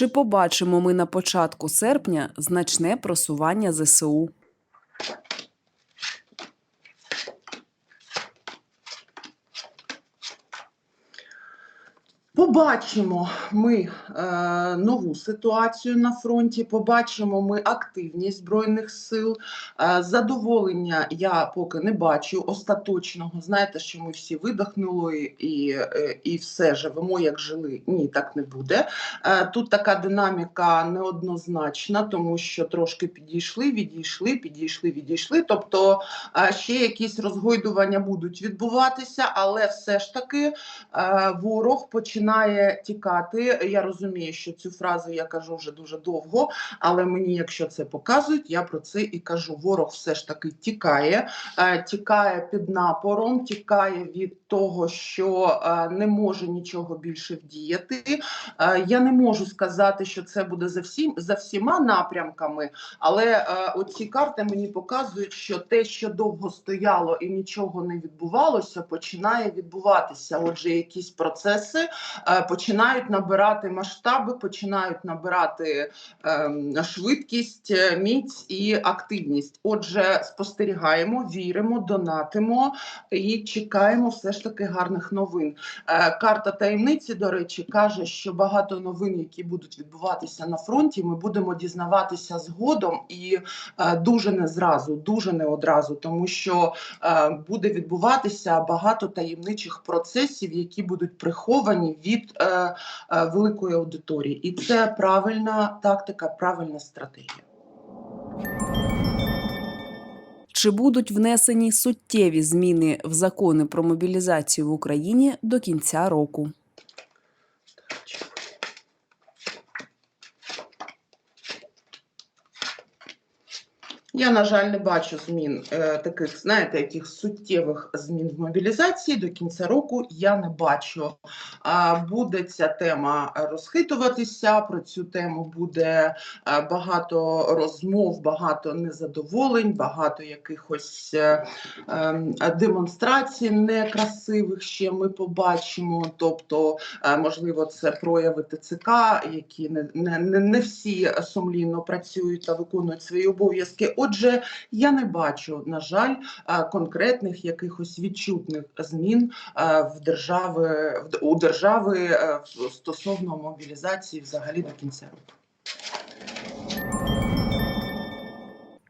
Чи побачимо ми на початку серпня значне просування ЗСУ? Побачимо ми е, нову ситуацію на фронті. Побачимо ми активність збройних сил. Е, задоволення я поки не бачу остаточного. Знаєте, що ми всі видихнули і, е, і все живемо, як жили. Ні, так не буде. Е, тут така динаміка неоднозначна, тому що трошки підійшли, відійшли, підійшли, відійшли. Тобто е, ще якісь розгойдування будуть відбуватися, але все ж таки е, ворог починає тікати. Я розумію, що цю фразу я кажу вже дуже довго, але мені, якщо це показують, я про це і кажу. Ворог все ж таки тікає, е, тікає під напором, тікає від того, що е, не може нічого більше вдіяти. Е, Я не можу сказати, що це буде за всім за всіма напрямками, але оці карти мені показують, що те, що довго стояло і нічого не відбувалося, починає відбуватися. Отже, якісь процеси починають набирати масштаби, починають набирати е, швидкість, е, міць і активність. Отже, спостерігаємо, віримо, донатимо і чекаємо все ж таки гарних новин. Е, карта таємниці, до речі, каже, що багато новин, які будуть відбуватися на фронті, ми будемо дізнаватися згодом і е, дуже не зразу, дуже не одразу, тому що е, буде відбуватися багато таємничих процесів, які будуть приховані від е, е, великої аудиторії, і це правильна тактика, правильна стратегія. Чи будуть внесені суттєві зміни в закони про мобілізацію в Україні до кінця року? Я, на жаль, не бачу змін е, таких, знаєте, яких суттєвих змін в мобілізації до кінця року. Я не бачу. Буде ця тема розхитуватися. Про цю тему буде е, багато розмов, багато незадоволень, багато якихось е, е, демонстрацій некрасивих. Ще ми побачимо. Тобто, е, можливо, це прояви ТЦК, які не, не, не, всі сумлінно працюють та виконують свої обов'язки. Отже, я не бачу, на жаль, е, конкретних якихось відчутних змін е, в держави в- у держави е, стосовно мобілізації взагалі до кінця року.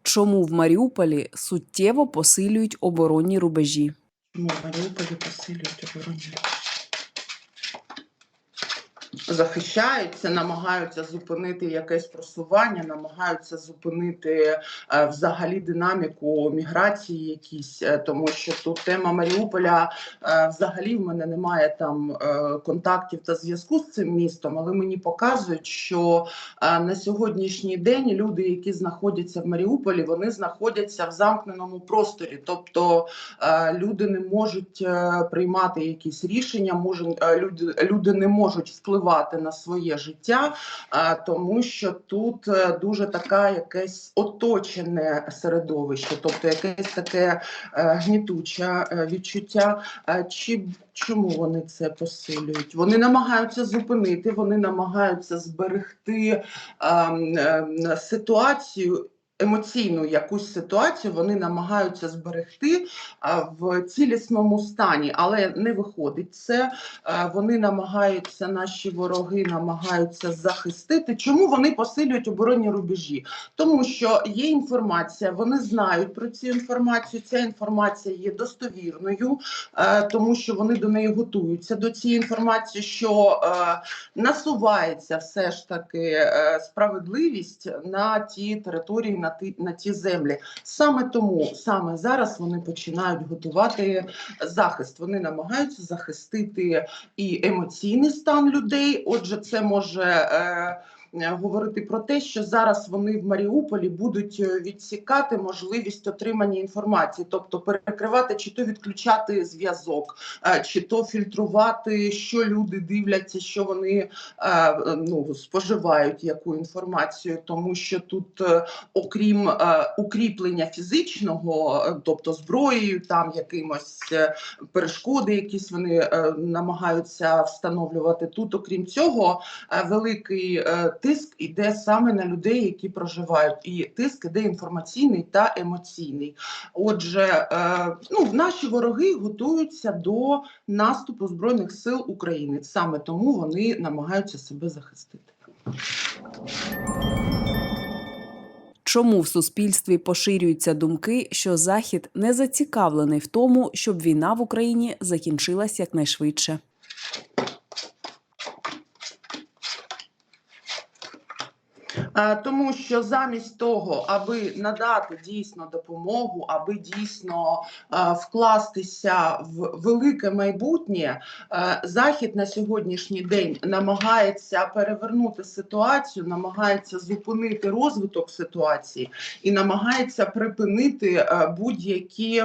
Чому в Маріуполі суттєво посилюють оборонні рубежі? Чому в Маріуполі посилюють оборону? Захищаються, намагаються зупинити якесь просування, намагаються зупинити е, взагалі динаміку міграції, якісь, е, тому що тут тема Маріуполя е, взагалі в мене немає там контактів та зв'язку з цим містом, але мені показують, що на сьогоднішній день люди, які знаходяться в Маріуполі, вони знаходяться в замкненому просторі, тобто люди не можуть приймати якісь рішення, може, люди, люди не можуть впливати на своє життя, тому що тут е, дуже така якесь оточене середовище, тобто якесь таке е, гнітуче е, відчуття. Чи чому вони це посилюють? Вони намагаються зупинити, вони намагаються зберегти ситуацію. Емоційну якусь ситуацію вони намагаються зберегти в цілісному стані, але не виходить це. Вони намагаються, наші вороги намагаються захистити. Чому вони посилюють оборонні рубежі? Тому що є інформація, вони знають про цю інформацію. Ця інформація є достовірною, тому що вони до неї готуються до цієї інформації, що насувається все ж таки справедливість на ті території, на ті, на ті землі. Саме тому саме зараз вони починають готувати захист. Вони намагаються захистити і емоційний стан людей. Отже, це може. Е, Говорити про те, що зараз вони в Маріуполі будуть е, відсікати можливість отримання інформації, тобто перекривати чи то відключати зв'язок, е, чи то фільтрувати, що люди дивляться, що вони е, ну, споживають яку інформацію, тому що тут, е, окрім е, укріплення фізичного, е, тобто зброєю, там якимось е, перешкоди, якісь вони е, намагаються встановлювати. Тут, окрім цього, е, великий е, тиск іде саме на людей, які проживають, і тиск іде інформаційний та емоційний. Отже, е, ну, наші вороги готуються до наступу збройних сил України. Саме тому вони намагаються себе захистити. Чому в суспільстві поширюються думки, що Захід не зацікавлений в тому, щоб війна в Україні закінчилась якнайшвидше? Тому що замість того, аби надати дійсно допомогу, аби дійсно е, вкластися в велике майбутнє, е, захід на сьогоднішній день намагається перевернути ситуацію, намагається зупинити розвиток ситуації і намагається припинити е, будь-які.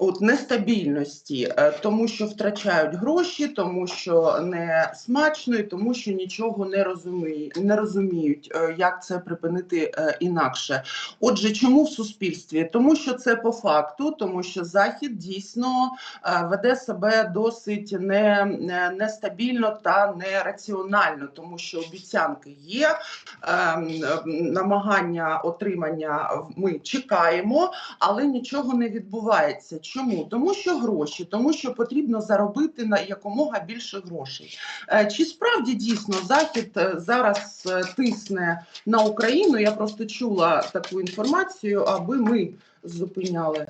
От нестабільності, е, тому що втрачають гроші, тому що не смачно, і тому що нічого не розуміють, не розуміють, е, як це припинити е, інакше. Отже, чому в суспільстві? Тому що це по факту, тому що захід дійсно веде себе досить не, не- нестабільно та нераціонально, тому що обіцянки є, намагання отримання ми чекаємо, але нічого не відбувається. Чому? Тому що гроші, тому що потрібно заробити на якомога більше грошей. Е, Чи справді дійсно захід е, зараз е, тисне на Україну? Я просто чула таку інформацію, аби ми зупиняли.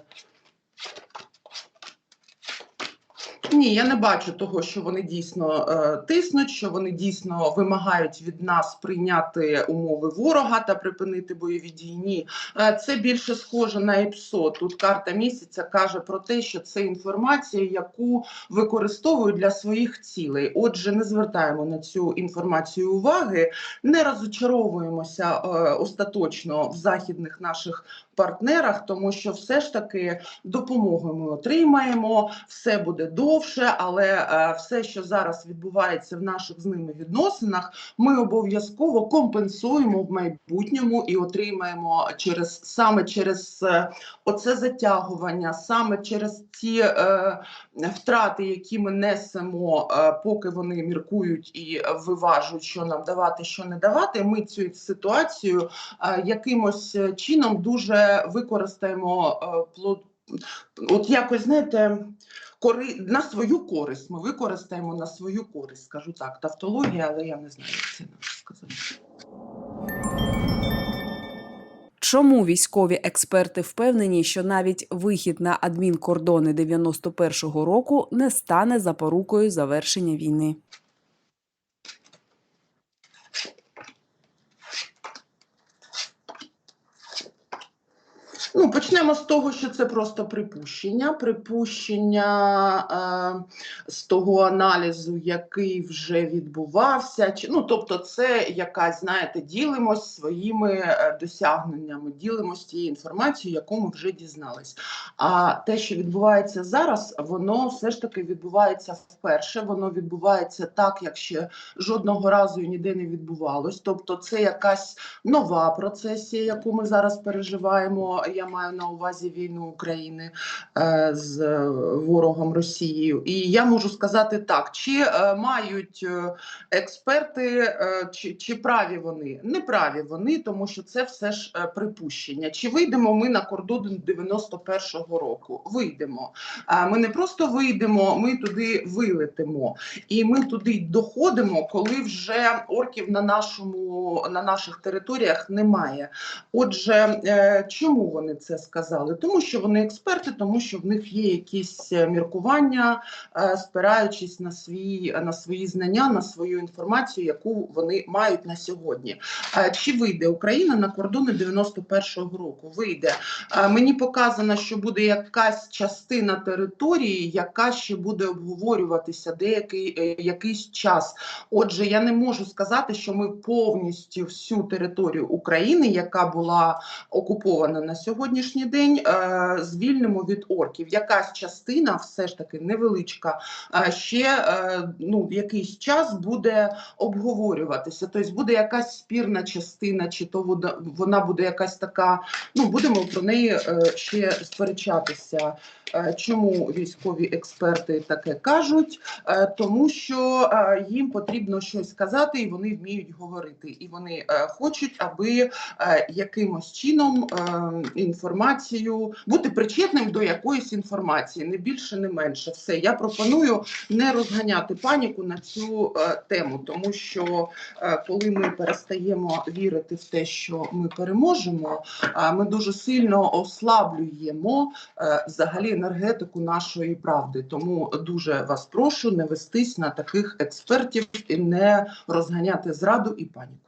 Ні, я не бачу того, що вони дійсно е, тиснуть, що вони дійсно вимагають від нас прийняти умови ворога та припинити бойові дії. Ні, Е, це більше схоже на ІПСО. Тут карта місяця каже про те, що це інформація, яку використовують для своїх цілей. Отже, не звертаємо на цю інформацію уваги, не розочаровуємося е, остаточно в західних наших партнерах, тому що все ж таки допомогу ми отримаємо, все буде довше, але е, все, що зараз відбувається в наших з ними відносинах, ми обов'язково компенсуємо в майбутньому і отримаємо через саме через е, оце затягування, саме через ті е, втрати, які ми несемо, е, поки вони міркують і виважують, що нам давати, що не давати. Ми цю ситуацію е, якимось чином дуже використаємо е, плод. От якось знаєте, кори на свою користь. Ми використаємо на свою користь, скажу так. Тавтологія, але я не знаю, як це Чому військові експерти впевнені, що навіть вихід на адмінкордони 91-го року не стане запорукою завершення війни? Ну, почнемо з того, що це просто припущення. Припущення е, з того аналізу, який вже відбувався. Чи, ну, тобто, це якась, знаєте, ділимось своїми е, досягненнями, ділимось тією інформацією, яку ми вже дізнались. А те, що відбувається зараз, воно все ж таки відбувається вперше. Воно відбувається так, як ще жодного разу і ніде не відбувалось. Тобто, це якась нова процесія, яку ми зараз переживаємо. Я маю на увазі війну України е, з е, ворогом Росією. І я можу сказати так: чи е, мають експерти, чи, чи праві вони? Не праві вони, тому що це все ж припущення. Чи вийдемо ми на кордон 91-го року? Вийдемо. Ми не просто вийдемо, ми туди вилетимо. І ми туди доходимо, коли вже орків на нашому на наших територіях немає. Отже, чому вони це сказали? Тому що вони експерти, тому що в них є якісь е, міркування, е, спираючись на свій на свої знання, на свою інформацію, яку вони мають на сьогодні. Е, Чи вийде Україна на кордони 91-го року? Вийде. Мені показано, що буде якась частина території, яка ще буде обговорюватися деякий якийсь час. Отже, я не можу сказати, що ми повністю всю територію України, яка була окупована на сьогодні. Сьогоднішній день е, звільнимо від орків. Якась частина, все ж таки невеличка, е, ще е, ну, якийсь час буде обговорюватися. Тобто буде якась спірна частина, чи то вона буде якась така. Ну будемо про неї ще сперечатися. Чому військові експерти таке кажуть? Тому що їм потрібно щось сказати, і вони вміють говорити, і вони хочуть, аби якимось чином е, інформацію бути причетним до якоїсь інформації, не більше, не менше. Все я пропоную не розганяти паніку на цю е, тему, тому що е, коли ми перестаємо вірити в те, що ми переможемо, е, ми дуже сильно ослаблюємо е, взагалі енергетику нашої правди. Тому дуже вас прошу не вестись на таких експертів і не розганяти зраду і паніку.